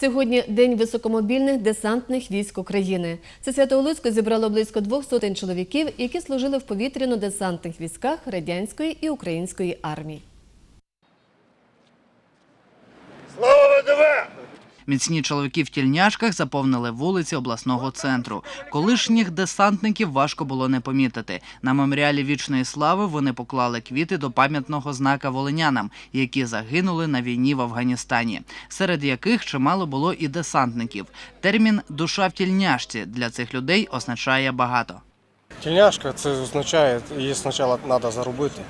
Сьогодні день високомобільних десантних військ України. Це свято у зібрало близько двох сотень чоловіків, які служили в повітряно-десантних військах радянської і української армій. Слава ВДВ! Міцні чоловіки в тільняшках заповнили вулиці обласного центру. Колишніх десантників важко було не помітити. На меморіалі вічної слави вони поклали квіти до пам'ятного знака волинянам, які загинули на війні в Афганістані, серед яких чимало було і десантників. Термін душа в тільняшці для цих людей означає багато. Тільняшка це означає, її спочатку треба заробити.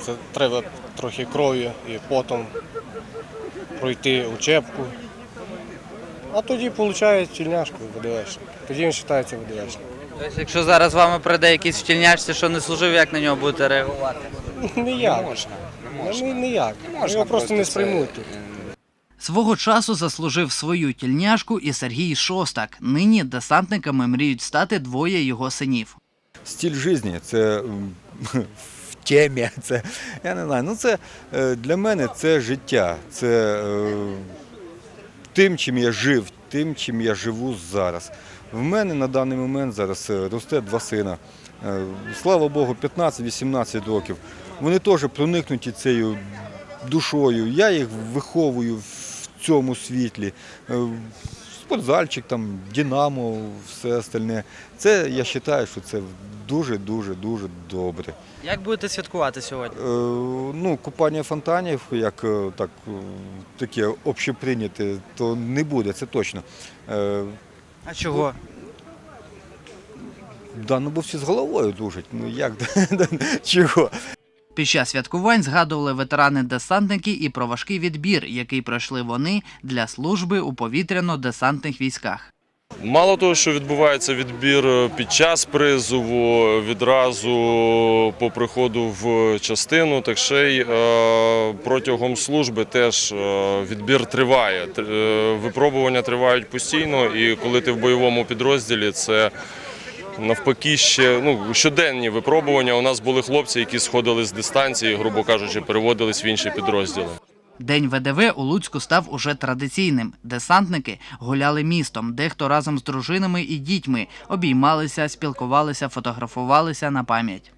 Це треба трохи крові і потім пройти учебку. А тоді виходить тільняшку ВДВшник. Тоді він вважається ВДВшник. Тобто, якщо зараз вами прийде якийсь в тільняшці, що не служив, як на нього будете реагувати? Ніяк. Ну, ніяк. Його просто не сприймуть тут. Свого часу заслужив свою тільняшку і Сергій Шостак. Нині десантниками мріють стати двоє його синів. стиль життя, це в темі, це я не знаю. Ну це е, для мене це життя, це е, тим, чим я жив, тим, чим я живу зараз. В мене на даний момент зараз е, росте два сина. Е, Слава Богу, 15-18 років. Вони теж проникнуті цією душою. Я їх виховую в цьому світлі. Спортзальчик, там, Динамо, все остальне. Це я вважаю, що це дуже, дуже, дуже добре. Як будете святкувати сьогодні? Е, ну, купання фонтанів, як е, так, е, таке общеприйняте, то не буде, це точно. Е, А чого? да, ну бо всі з головою дружать. Ну як чого? Під час святкувань згадували ветерани-десантники і про важкий відбір, який пройшли вони для служби у повітряно-десантних військах. Мало того, що відбувається відбір е, під час призову, відразу по приходу в частину, так ще й е, протягом служби теж е, відбір триває. Е, Випробування тривають постійно, і коли ти в бойовому підрозділі, це навпаки ще ну, щоденні випробування. У нас були хлопці, які сходили з дистанції, грубо кажучи, переводились в інші підрозділи. День ВДВ у Луцьку став уже традиційним. Десантники гуляли містом, дехто разом з дружинами і дітьми обіймалися, спілкувалися, фотографувалися на пам'ять.